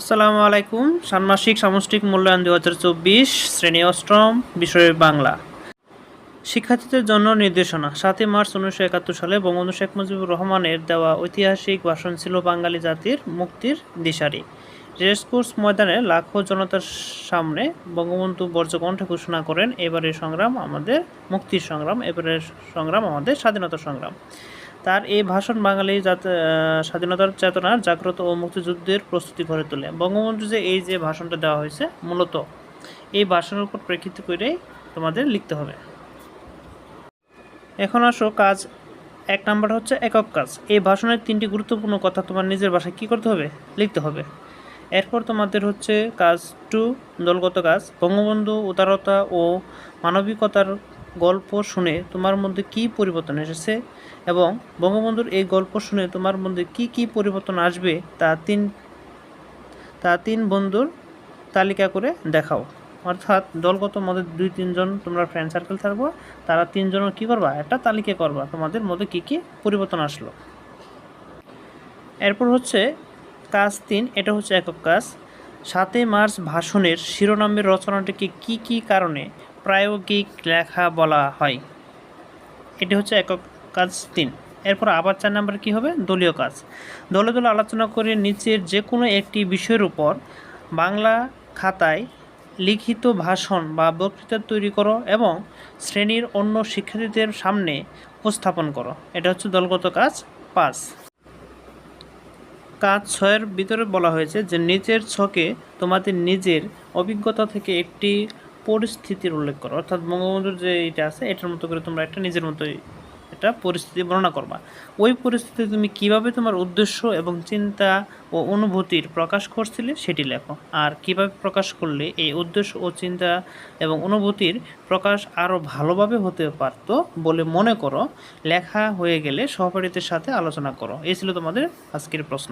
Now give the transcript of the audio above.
আসসালামু আলাইকুম। ষান্মাসিক সামষ্টিক মূল্যায়ন দু হাজার চব্বিশ, শ্রেণি অষ্টম, বিষয় বাংলা। শিক্ষার্থীদের জন্য নির্দেশনা। সাতই মার্চ উনিশশো একাত্তর সালে বঙ্গবন্ধু শেখ মুজিবুর রহমানের দেওয়া ঐতিহাসিক ভাষণ ছিল বাঙালি জাতির মুক্তির দিশারি। রেসকোর্স ময়দানে লাখো জনতার সামনে বঙ্গবন্ধু বর্জ্যকণ্ঠে ঘোষণা করেন, এবারের সংগ্রাম আমাদের মুক্তির সংগ্রাম, এবারের সংগ্রাম আমাদের স্বাধীনতা সংগ্রাম। তার এই ভাষণ বাঙালি স্বাধীনতার চেতনার জাগ্রত ও মুক্তিযুদ্ধের প্রস্তুতি গড়ে তোলে। বঙ্গবন্ধু যে এই যে ভাষণটা দেওয়া হয়েছে, মূলত এই ভাষণের উপর প্রেক্ষিত করেই তোমাদের লিখতে হবে। এখন আসো, কাজ এক নাম্বার হচ্ছে একক কাজ। এই ভাষণের তিনটি গুরুত্বপূর্ণ কথা তোমার নিজের ভাষায় কী করতে হবে? লিখতে হবে। এরপর তোমাদের হচ্ছে কাজ টু দলগত কাজ। বঙ্গবন্ধু উদারতা ও মানবিকতার গল্প শুনে তোমার মধ্যে কী পরিবর্তন এসেছে? এবং বঙ্গবন্ধুর এই গল্প শুনে তোমার মধ্যে কি কি পরিবর্তন আসবে তা তিন তা তিন বন্ধুর তালিকা করে দেখাও। অর্থাৎ দলগত মধ্যে দুই তিনজন তোমরা ফ্রেন্ড সার্কেল থাকব, তারা তিনজনের কী করবা? একটা তালিকা করবা, তোমাদের মধ্যে কি কি পরিবর্তন আসলো। এরপর হচ্ছে কাজ তিন, এটা হচ্ছে একক কাজ। সাতই মার্চ ভাষণের শিরোনামের রচনাটিকে কি কি কারণে প্রায়োগিক লেখা বলা হয়। এটি হচ্ছে একক কাজ তিন। এরপর আবার চার নাম্বার কী হবে? দলীয় কাজ। দলে দলে আলোচনা করে নিচের যে কোনো একটি বিষয়ের উপর বাংলা খাতায় লিখিত ভাষণ বা বক্তৃতা তৈরি করো এবং শ্রেণির অন্য শিক্ষার্থীদের সামনে উপস্থাপন করো। এটা হচ্ছে দলগত কাজ পাঁচ। কাজ ছয়ের ভিতরে বলা হয়েছে যে নিজের ছকে তোমাদের নিজের অভিজ্ঞতা থেকে একটি পরিস্থিতির উল্লেখ করো। অর্থাৎ বঙ্গবন্ধুর যে এটা আছে, এটার মতো করে তোমরা একটা নিজের মতোই এটা পরিস্থিতি বর্ণনা করবা। ওই পরিস্থিতিতে তুমি কীভাবে তোমার উদ্দেশ্য এবং চিন্তা ও অনুভূতির প্রকাশ করছিলে সেটি লেখো। আর কীভাবে প্রকাশ করলে এই উদ্দেশ্য ও চিন্তা এবং অনুভূতির প্রকাশ আরও ভালোভাবে হতে পারতো বলে মনে করো, লেখা হয়ে গেলে সহপাঠীদের সাথে আলোচনা করো। এই ছিল তোমাদের আজকের প্রশ্ন।